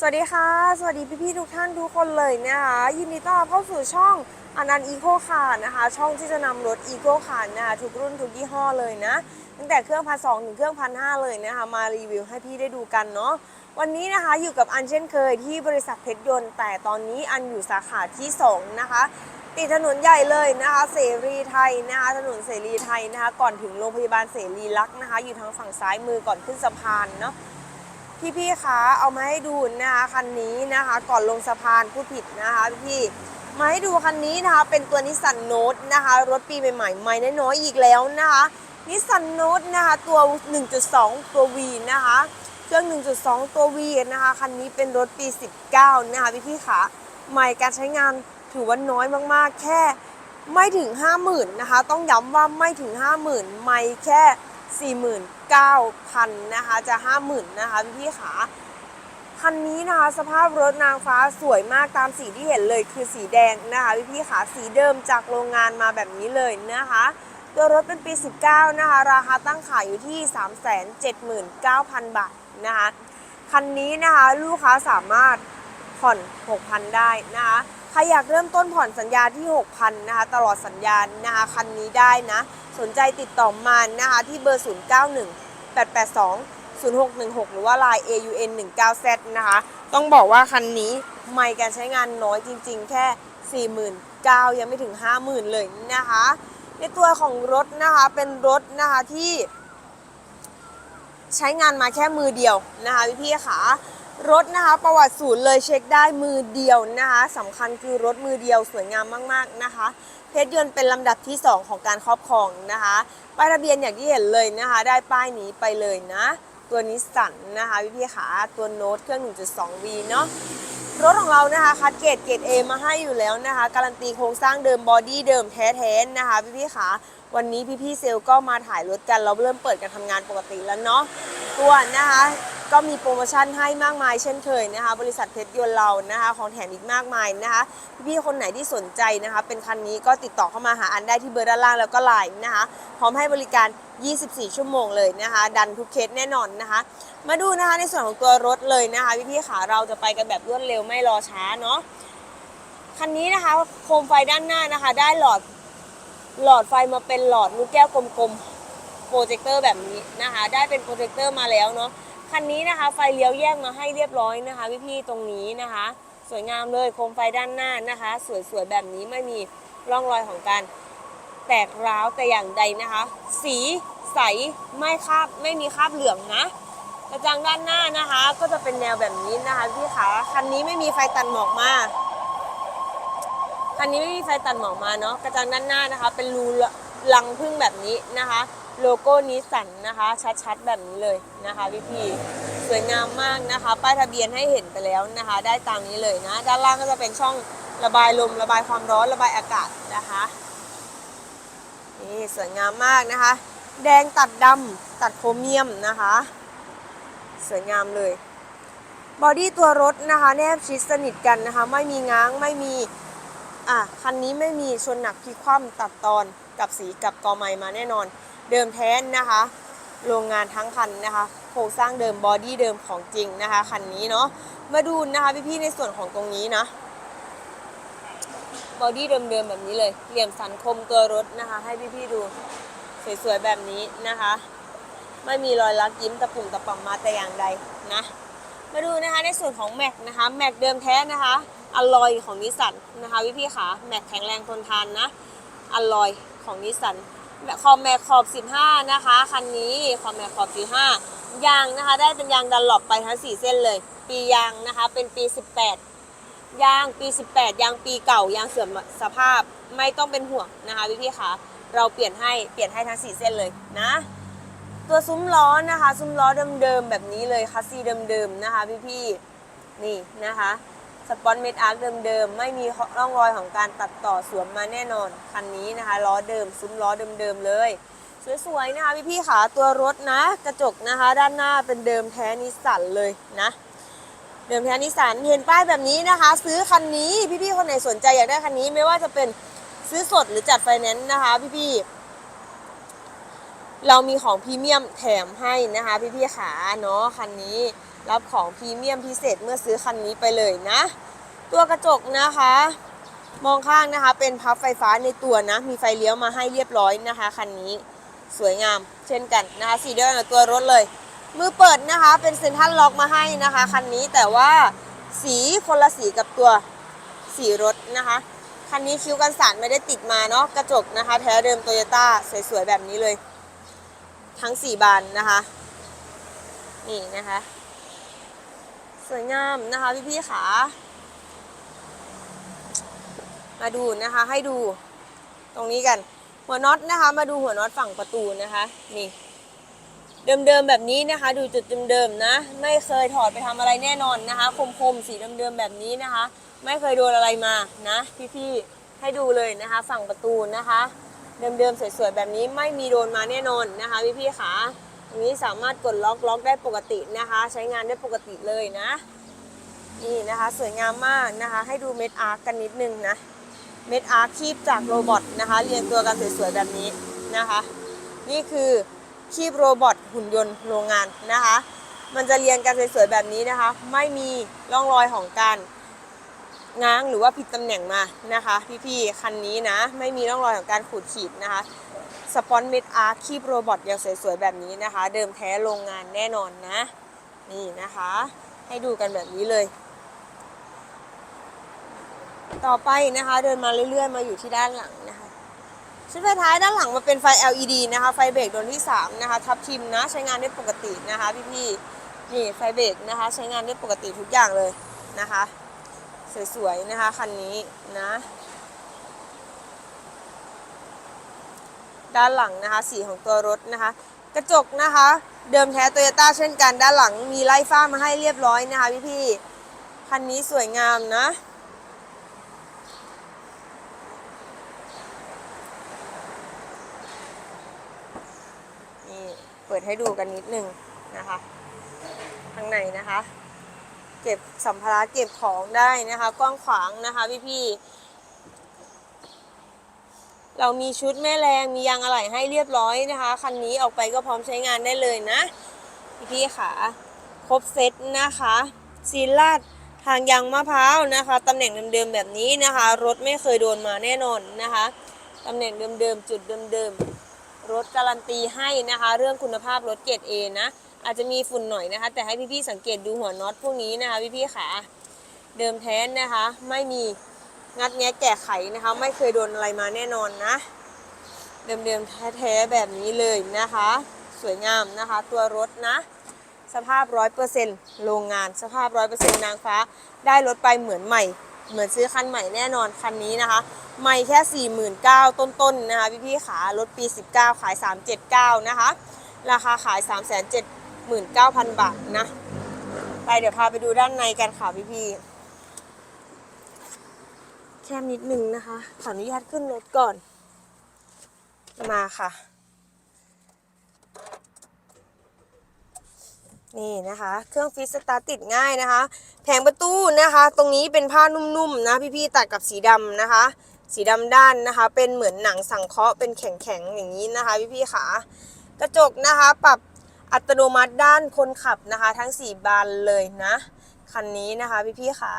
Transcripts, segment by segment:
สวัสดีค่ะ สวัสดีพี่ๆทุกท่านทุกคนเลยนะคะยินดีต้อนรับเข้าสู่ช่องอนันต์อีโคคาร์นะคะ ช่องที่จะนำรถอีโคคาร์นะคะทุกรุ่นทุกยี่ห้อเลยนะ ตั้งแต่เครื่องพันสองถึงเครื่องพันห้าเลยนะคะ มารีวิวให้พี่ได้ดูกันเนาะวันนี้นะคะอยู่กับอันเช่นเคยที่บริษัทเพชรยนต์ แต่ตอนนี้อันอยู่สาขาที่ 2 นะคะ ติดถนนใหญ่เลยนะคะ เสรีไทยนะคะ ถนนเสรีไทยนะคะ ก่อนถึงโรงพยาบาลเสรีลักษณ์นะคะ อยู่ทางฝั่งซ้ายมือก่อนขึ้นสะพานเนาะ พี่ๆคะเอามาให้ดูนะคะคันนี้นะคะ ก่อนลงสะพานพูดผิดนะคะพี่มาให้ดูคันนี้นะคะ เป็นตัวนิสสันโนตนะคะ รถปีใหม่ๆใหม่น้อยๆอีกแล้วนะคะนิสสันโนตนะคะ ตัว 1.2 ตัว V นะคะ เครื่อง 1.2 ตัว V นะคะ คันนี้เป็นรถปี 19 นะคะพี่ๆคะใหม่การใช้งานถือว่าน้อยมากๆ แค่ไม่ถึง 50,000 นะคะ ต้องย้ำว่าไม่ถึง 50,000 ไม่แค่ 9,000นะคะจะ 50,000นะคะพี่ขาคันนี้นะคะสภาพรถนางฟ้าสวยมากตามสีที่เห็นเลยคือสีแดงนะคะพี่ขาสีเดิมจากโรงงานมาแบบนี้เลยนะคะ ตัวรถเป็นปี 19 นะคะ ราคาตั้งขายอยู่ที่ 379,000 บาทนะคะคันนี้นะคะลูกค้าสามารถผ่อน 6,000 ได้นะคะใครอยากเริ่มต้นผ่อนสัญญาที่ 6,000 นะคะตลอดสัญญานะคะคันนี้ได้นะ สนใจติดต่อมานะคะที่เบอร์ 091 882 0616 หรือว่า Line AUN 19Z นะคะ ต้องบอกว่าคันนี้ไม่การใช้งานน้อยจริง ๆ แค่ 49,000 ยังไม่ถึง 50,000 เลยนะคะ ในตัวของรถนะคะเป็นรถนะคะที่ใช้งานมาแค่มือเดียวนะคะพี่พี่ๆค่ะ รถนะคะประวัติศูนย์เลยเช็คได้มือเดียวนะคะสำคัญคือรถมือเดียวสวยงามมากๆนะคะ เพชรยนต์เป็นลำดับที่ 2 ของการครอบครองนะคะป้ายทะเบียนอย่างที่เห็นเลยนะคะ ได้ป้ายนี้ไปเลยนะ ตัวนิสสันนะคะพี่พี่ๆค่ะตัวโน้ตเครื่อง 1.2V เนาะรถของเรานะคะคัดเกรดเกรด A มาให้อยู่แล้วนะคะ การันตีโครงสร้างเดิมบอดี้เดิมแท้ๆนะคะพี่พี่ๆค่ะวันนี้พี่พี่ๆเซลก็มาถ่ายรถกันเราเริ่มเปิดการทำงานปกติแล้วเนาะตัวนะคะ ก็มีโปรโมชั่นให้มากมายเช่นเคยนะคะ บริษัทเพชรยนต์เรานะคะของแถมอีกมากมายนะคะพี่ๆคนไหนที่สนใจนะคะ เป็นคันนี้ก็ติดต่อเข้ามาหาอันได้ที่เบอร์ด้านล่างแล้วก็ไลน์นะคะ พร้อมให้บริการ 24 ชั่วโมงเลยนะคะ ดันทุกเคสแน่นอนนะคะ มาดูนะคะในส่วนของตัวรถเลยนะคะพี่ๆขาเราจะไปกันแบบรวดเร็วไม่รอช้าเนาะคันนี้นะคะโคมไฟด้านหน้านะคะ ได้หลอดหลอดไฟมาเป็นหลอดลูกแก้วกลมๆโปรเจคเตอร์แบบนี้นะคะ ได้เป็นโปรเจคเตอร์มาแล้วเนาะ คันนี้นะคะไฟเลี้ยวแยกมาให้เรียบร้อยนะคะพี่ๆตรงนี้นะคะ สวยงามเลยโคมไฟด้านหน้านะคะ สวยๆแบบนี้ไม่มีร่องรอยของการแตกร้าวแต่อย่างใดนะคะ สีใสไม่คาบไม่มีคราบเหลืองนะกระจังด้านหน้านะคะ ก็จะเป็นแนวแบบนี้นะคะพี่ขาคันนี้ไม่มีไฟตัดหมอกมาคันนี้ไม่มีไฟตัดหมอกมาเนาะกระจังด้านหน้านะคะ เป็นรูลังพึ่งแบบนี้นะคะ โลโก้นิสสันนะคะ ชัดๆ แบบนี้เลยนะคะพี่พี่สวยงามมากนะคะ ป้ายทะเบียนให้เห็นไปแล้วนะคะ ได้ตามนี้เลยนะ ด้านล่างก็จะเป็นช่องระบายลม ระบายความร้อนระบายอากาศนะคะนี่สวยงามมากนะคะ แดงตัดดำตัดโครเมียมนะคะ สวยงามเลยบอดี้ตัวรถนะคะ แนบชิดสนิทกันนะคะ ไม่มีง้างไม่มีอะคันนี้ไม่มีชนหนักพลิกคว่ำตัดตอนกับสีกับกอไม้มาแน่นอน เดิมแท้นะคะ โรงงานทั้งคันนะคะโครงสร้างเดิมบอดี้เดิมของจริงนะคะคันนี้เนาะมาดูนะคะพี่ๆในส่วนของตรงนี้นะบอดี้เดิมๆแบบนี้เลย เหลี่ยมสันคมตัวรถนะคะ ให้พี่ๆดูสวยๆแบบนี้นะคะ ไม่มีรอยลักยิ้มตะปุ่มตะป่ำมาแต่อย่างใดนะมาดูนะคะในส่วนของแม็กนะคะแม็กเดิมแท้นะคะอลลอยของนิสสันนะคะพี่ๆขาแม็กแข็งแรงทนทานนะอลลอยของนิสสัน แม็กขอบแม็กขอบ15 นะคะ คันนี้ขอบแม็กขอบ15 ยางนะคะ ได้เป็นยางดันหลบไปทั้ง 4 เส้นเลย ปียางนะคะ เป็นปี 18 ยางปี 18 ยางปีเก่ายางเสื่อมสภาพไม่ต้องเป็นห่วงนะคะพี่พี่คะเราเปลี่ยนให้เปลี่ยนให้ทั้ง 4 เส้นเลยนะ ตัวซุ้มล้อนะคะ ซุ้มล้อเดิมๆแบบนี้เลยคัสซีเดิมๆนะคะพี่พี่นี่นะคะ สปอนเมดอาร์คเดิมๆ ไม่มีร่องรอยของการตัดต่อสวมมาแน่นอน คันนี้นะคะล้อเดิมซุ้มล้อเดิมๆเลย สวยๆนะคะพี่ๆค่ะตัวรถนะ กระจกนะคะ ด้านหน้าเป็นเดิมแท้นิสสันเลยนะ เดิมแท้นิสสันเห็นป้ายแบบนี้นะคะ ซื้อคันนี้พี่ๆคนไหนสนใจอยากได้คันนี้ไม่ว่าจะเป็นซื้อสดหรือจัดไฟแนนซ์นะคะพี่ๆเรามีของพรีเมียมแถมให้นะคะพี่ๆขาเนาะคันนี้ รับของพรีเมียมพิเศษเมื่อซื้อคันนี้ไปเลยนะ ตัวกระจกนะคะ มองข้างนะคะ เป็นพับไฟฟ้าในตัวนะ มีไฟเลี้ยวมาให้เรียบร้อยนะคะคันนี้สวยงาม เช่นกันนะคะสีเดียวกับตัวรถเลย มือเปิดนะคะ เป็นเซ็นทรัลล็อกมาให้นะคะคันนี้แต่ว่าสีคนละสีกับตัวสีรถนะคะคันนี้คิ้วกันสารไม่ได้ติดมาเนาะกระจกนะคะ แท้เดิมโตโยต้าสวยๆแบบนี้เลย ทั้ง 4 บานนะคะ นี่นะคะ สวยงามนะคะพี่ๆขามาดูนะคะ ให้ดูตรงนี้กัน หัวน็อตนะคะ มาดูหัวน็อตฝั่งประตูนะคะ นี่เดิมๆแบบนี้นะคะ ดูจุดเดิมๆนะ ไม่เคยถอดไปทำอะไรแน่นอนนะคะ คมๆสีเดิมๆแบบนี้นะคะ ไม่เคยโดนอะไรมานะพี่ๆให้ดูเลยนะคะ ฝั่งประตูนะคะ เดิมๆสวยๆแบบนี้ไม่มีโดนมาแน่นอนนะคะพี่ๆขา นี้สามารถกดล็อกล็อกได้ปกตินะคะ ใช้งานได้ปกติเลยนะ นี่นะคะสวยงามมากนะคะ ให้ดูเม็ดอาร์กันนิดนึงนะเม็ดอาร์คคีบจากโรบอทนะคะเรียงตัวกันสวยๆแบบนี้นะคะ นี่คือคีบโรบอทหุ่นยนต์โรงงานนะคะ มันจะเรียงกันสวยๆแบบนี้นะคะ ไม่มีร่องรอยของการง้างหรือว่าผิดตำแหน่งมานะคะ พี่ๆคันนี้นะ ไม่มีร่องรอยของการขูดขีดนะคะ สปอนเมดอาร์คีบโรบอทยังสวยๆ แบบนี้นะคะ เดิมแท้โรงงานแน่นอนนะ นี่นะคะ ให้ดูกันแบบนี้เลย ต่อไปนะคะเดินมาเรื่อยๆ มาอยู่ที่ด้านหลังนะคะชุดไฟท้ายด้านหลังมาเป็นไฟ LED นะคะ ไฟเบรกดวงที่ 3 นะคะ ทับทิมนะ ใช้งานได้ปกตินะคะพี่ๆนี่ไฟเบรกนะคะ ใช้งานได้ปกติทุกอย่างเลยนะคะ สวยๆ นะคะ คันนี้นะ ด้านหลังนะคะ สีของตัวรถนะคะ กระจกนะคะ เดิมแท้โตโยต้าเช่นกันด้านหลังมีไล่ฟ้ามาให้เรียบร้อยนะคะพี่ๆคันนี้สวยงามนะนี่เปิดให้ดูกันนิดนึงนะคะข้างในนะคะ เก็บสัมภาระเก็บของได้นะคะ กว้างขวางนะคะพี่ๆ เรามีชุดแม่แรงมียางอะไหล่ให้เรียบร้อยนะคะ คันนี้ออกไปก็พร้อมใช้งานได้เลยนะ พี่ๆค่ะ ครบเซตนะคะซีลาดทางยางมะพร้าวนะคะตำแหน่งเดิมๆแบบนี้นะคะ รถไม่เคยโดนมาแน่นอนนะคะตำแหน่งเดิมๆจุดเดิมๆรถการันตีให้นะคะ เรื่องคุณภาพรถเกรดเอนะอาจจะมีฝุ่นหน่อยนะคะ แต่ให้พี่ๆสังเกตดูหัวน็อตพวกนี้นะคะพี่ๆขาเดิมแท้นะคะ ไม่มี งัดแงะแกะไขนะคะ ไม่เคยโดนอะไรมาแน่นอนนะ เดิมๆแท้ๆแบบนี้เลยนะคะ สวยงามนะคะ ตัวรถนะ สภาพร้อยเปอร์เซ็นต์โรงงานสภาพร้อยเปอร์เซ็นต์นางฟ้า ได้รถไปเหมือนใหม่ เหมือนซื้อคันใหม่แน่นอนคันนี้นะคะไม่แค่ 49,000ต้นๆนะคะพี่ๆขารถปี 19 ขาย 379 นะคะ ราคาขาย 379,000 บาทนะ ไปเดี๋ยวพาไปดูด้านในกันค่ะพี่ๆ แค่นิดนึงนะคะ ขออนุญาตขึ้นรถก่อน มาค่ะ นี่นะคะ เครื่องฟิสตาร์ติดง่ายนะคะ แผงประตูนะคะ ตรงนี้เป็นผ้านุ่มๆนะพี่ๆตัดกับสีดำนะคะ สีดำด้านนะคะ เป็นเหมือนหนังสังเคราะห์เป็นแข็งๆอย่างนี้นะคะ พี่ๆขากระจกนะคะปรับอัตโนมัติด้านคนขับนะคะ ทั้ง 4 บานเลยนะ คันนี้นะคะพี่ๆขา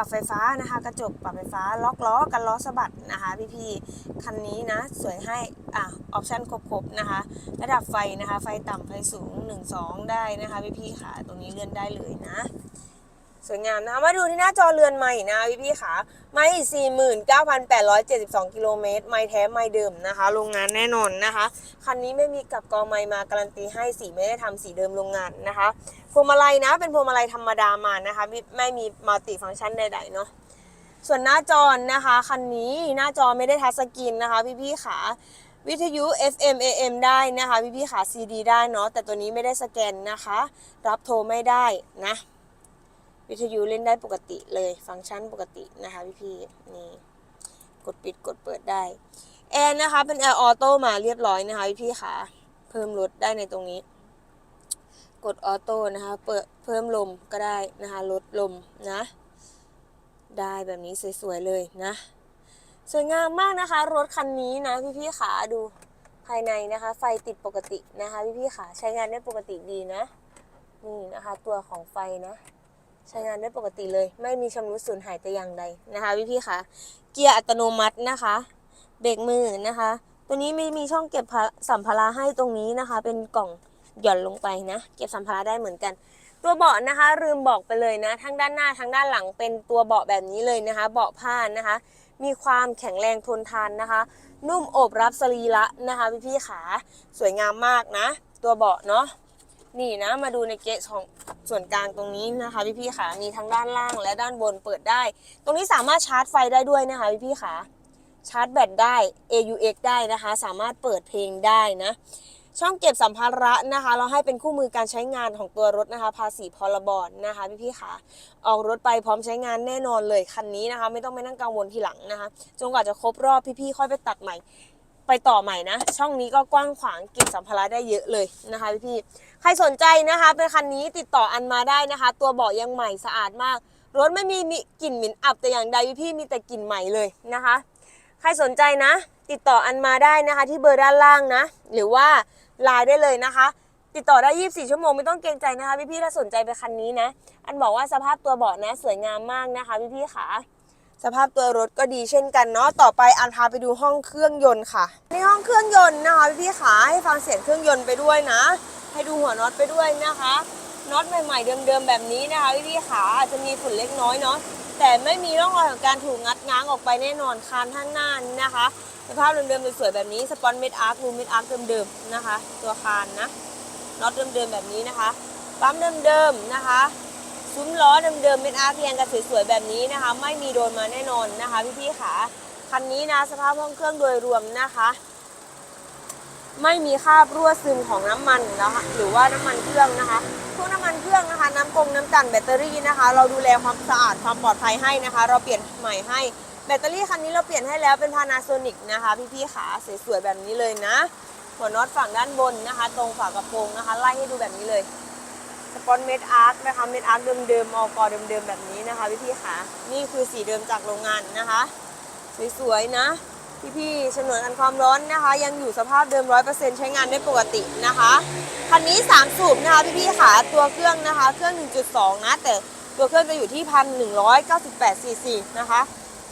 รับไฟฟ้านะคะ กระจกปรับไฟฟ้าล็อกล้อกันล้อสะบัดนะคะพี่ๆคันนี้นะสวยให้อะออปชั่นครบๆนะคะ ระดับไฟนะคะ ไฟต่ำไฟสูง 1 2 ได้นะคะพี่พี่ๆค่ะตรงนี้เลื่อนได้เลยนะ สวยงามนะคะมาดูที่หน้าจอเรือนใหม่นะพี่พี่ๆค่ะไม่49,872กิโลเมตร ไม่แท้ไม่เดิมนะคะ โรงงานแน่นอนนะคะ คันนี้ไม่มีกับกองไม้มาการันตีให้สีไม่ได้ทำสีเดิมโรงงานนะคะ พวงมาลัยนะ เป็นพวงมาลัยธรรมดามานะคะไม่ไม่มีมัลติฟังก์ชันใดๆเนาะส่วนหน้าจอนะคะคันนี้หน้าจอไม่ได้ทัชสกรีนนะคะ พี่พี่ๆค่ะวิทยุ FM AM ได้นะคะ พี่พี่ๆค่ะ CD ได้เนาะแต่ตัวนี้ไม่ได้สแกนนะคะ รับโทรไม่ได้นะ วิทยุเล่นได้ปกติเลย ฟังก์ชันปกตินะคะพี่พี่นี่กดปิดกดเปิดได้ แอร์นะคะเป็นแอร์ออโต้มาเรียบร้อยนะคะพี่พี่ๆค่ะ เพิ่มลดได้ในตรงนี้ กดออโต้นะคะเปิดเพิ่มลมก็ได้นะคะลดลมนะ ได้แบบนี้สวยๆเลยนะ สวยงามมากนะคะ รถคันนี้นะพี่พี่ขาดูภายในนะคะ ไฟติดปกตินะคะพี่พี่ขาใช้งานได้ปกติดีนะ นี่นะคะ ตัวของไฟนะ ใช้งานได้ปกติเลย ไม่มีชำรุดสูญหายแต่อย่างใดนะคะพี่พี่คะเกียร์อัตโนมัตินะคะ เบรกมือนะคะ ตัวนี้ไม่มีช่องเก็บสัมภาระให้ตรงนี้นะคะ เป็นกล่องหย่อนลงไปนะ เก็บสัมภาระได้เหมือนกัน ตัวเบาะนะคะ ลืมบอกไปเลยนะ ทั้งด้านหน้าทั้งด้านหลังเป็นตัวเบาะแบบนี้เลยนะคะ เบาะผ้านะคะ มีความแข็งแรงทนทานนะคะ นุ่มโอบรับสรีระนะคะพี่พี่ๆขาสวยงามมากนะ ตัวเบาะเนาะ นี่นะมาดูในเกจของส่วนกลางตรงนี้นะคะพี่พี่ขามีทั้งด้านล่างและด้านบนเปิดได้ ตรงนี้สามารถชาร์จไฟได้ด้วยนะคะพี่พี่ขาชาร์จแบตได้ AUX ได้นะคะ สามารถเปิดเพลงได้นะช่องเก็บสัมภาระนะคะ เราให้เป็นคู่มือการใช้งานของตัวรถนะคะ ภาษีพรบนะคะพี่พี่ๆขาออกรถไปพร้อมใช้งานแน่นอนเลยคันนี้นะคะ ไม่ต้องไปนั่งกังวลทีหลังนะคะจนกว่าจะครบรอบพี่ๆค่อยไปตัดใหม่ ไปต่อใหม่นะ ช่องนี้ก็กว้างขวางเก็บสัมภาระได้เยอะเลยนะคะพี่ใครสนใจนะคะเป็นคันนี้ติดต่ออันมาได้นะคะ ตัวเบาะยังใหม่สะอาดมาก รถไม่มีมีกลิ่นเหม็นอับแต่อย่างใดพี่มีแต่กลิ่นใหม่เลยนะคะ ใครสนใจนะ ติดต่ออันมาได้นะคะ ที่เบอร์ด้านล่างนะ หรือว่าไลน์ได้เลยนะคะ ติดต่อได้ 24 ชั่วโมงไม่ต้องเกรงใจนะคะพี่ๆถ้าสนใจไปคันนี้นะ อันบอกว่าสภาพตัวเบาะนะ สวยงามมากนะคะพี่ๆค่ะ สภาพตัวรถก็ดีเช่นกันเนาะต่อไปอันพาไปดูห้องเครื่องยนต์ค่ะ ในห้องเครื่องยนต์นะคะพี่ขาให้ฟังเสียงเครื่องยนต์ไปด้วยนะ ให้ดูหัวน็อตไปด้วยนะคะน็อตใหม่ๆเดิมๆแบบนี้นะคะพี่ขาอาจจะมีฝุ่นเล็กน้อยเนาะแต่ไม่มีร่องรอยของการถูกงัดง้างออกไปแน่นอนคานข้างหน้านี่นะคะสภาพเดิมๆสวยๆแบบนี้สปอนเม็ดอาร์ครูเม็ดอาร์คเดิมๆนะคะ ตัวคานนะน็อตเดิมๆแบบนี้นะคะปั๊มเดิมๆนะคะ ซุ้มล้อเดิมๆเป็นอาร์เรียงกันสวยๆแบบนี้นะคะ ไม่มีโดนมาแน่นอนนะคะพี่ๆขาคันนี้นะสภาพห้องเครื่องโดยรวมนะคะ ไม่มีคราบรั่วซึมของน้ำมันนะคะหรือว่าน้ำมันเครื่องนะคะพวกน้ำมันเครื่องนะคะ น้ำกงน้ำกันแบตเตอรี่นะคะ เราดูแลความสะอาดความปลอดภัยให้นะคะ เราเปลี่ยนใหม่ให้แบตเตอรี่คันนี้เราเปลี่ยนให้แล้วเป็นพานาโซนิกนะคะพี่ๆขาสวยๆแบบนี้เลยนะ หัวน็อตฝั่งด้านบนนะคะ ตรงฝากระโปรงนะคะ ไล่ให้ดูแบบนี้เลย สปอนเม็ดอาร์คนะคะเม็ดอาร์คเดิมๆออกอเดิมๆแบบนี้นะคะพี่ๆค่ะ นี่คือสีเดิมจากโรงงานนะคะ สวยๆนะ พี่ๆฉนวนกันความร้อนนะคะ ยังอยู่สภาพเดิม100%ใช้งานได้ปกตินะคะคันนี้ 3 สูบนะคะพี่ๆค่ะตัวเครื่องนะคะ เครื่อง 1.2 นะ แต่ตัวเครื่องจะอยู่ที่1,198ซีซีนะคะ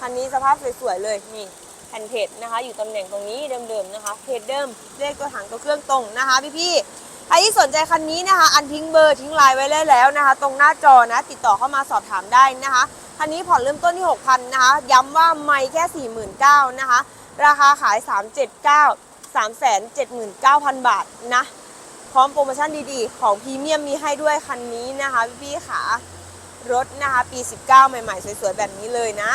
คันนี้สภาพสวยๆเลยนี่แผ่นเพจนะคะ อยู่ตำแหน่งตรงนี้เดิมๆนะคะเพจเดิมเลขตัวถังตัวเครื่องตรงนะคะพี่ๆ ใครที่สนใจคันนี้นะคะ อันทิ้งเบอร์ทิ้งไลน์ไว้ได้แล้วนะคะ ตรงหน้าจอนะ ติดต่อเข้ามาสอบถามได้นะคะ คันนี้ผ่อนเริ่มต้นที่ 6,000นะคะ ย้ำว่าไม่แค่ 49,000นะคะ ราคาขาย 379 379,000 บาทนะ พร้อมโปรโมชั่นดีๆ ของพรีเมียมมีให้ด้วยคันนี้นะคะ พี่ๆค่ะ รถนะคะ ปี 19 ใหม่ๆ สวยๆ แบบนี้เลยนะ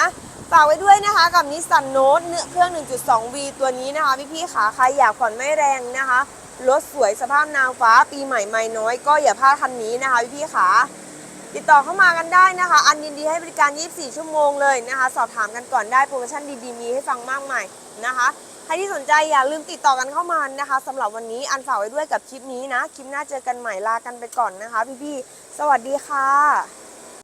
ฝากไว้ด้วยนะคะกับนิสสันโน e เนื้อเครื่อง 1.2V ตัวนี้นะคะ พี่ๆขาใครอยากผ่อนไม่แรงนะคะ รถสวยสภาพนางฟ้าปีใหม่ไม่น้อยก็อย่าพลาดคันนี้นะคะพี่ๆขาติดต่อเข้ามากันได้นะคะ อันยินดีให้บริการ 24 ชั่วโมงเลยนะคะ สอบถามกันก่อนได้โปรโมชั่นดีๆ มีให้ฟังมากมายนะคะ ใครที่สนใจอย่าลืมติดต่อกันเข้ามานะคะสำหรับวันนี้อันฝากไว้ด้วยกับคลิปนี้นะ คลิปหน้าเจอกันใหม่ลากันไปก่อนนะคะ พี่ๆ สวัสดีค่ะ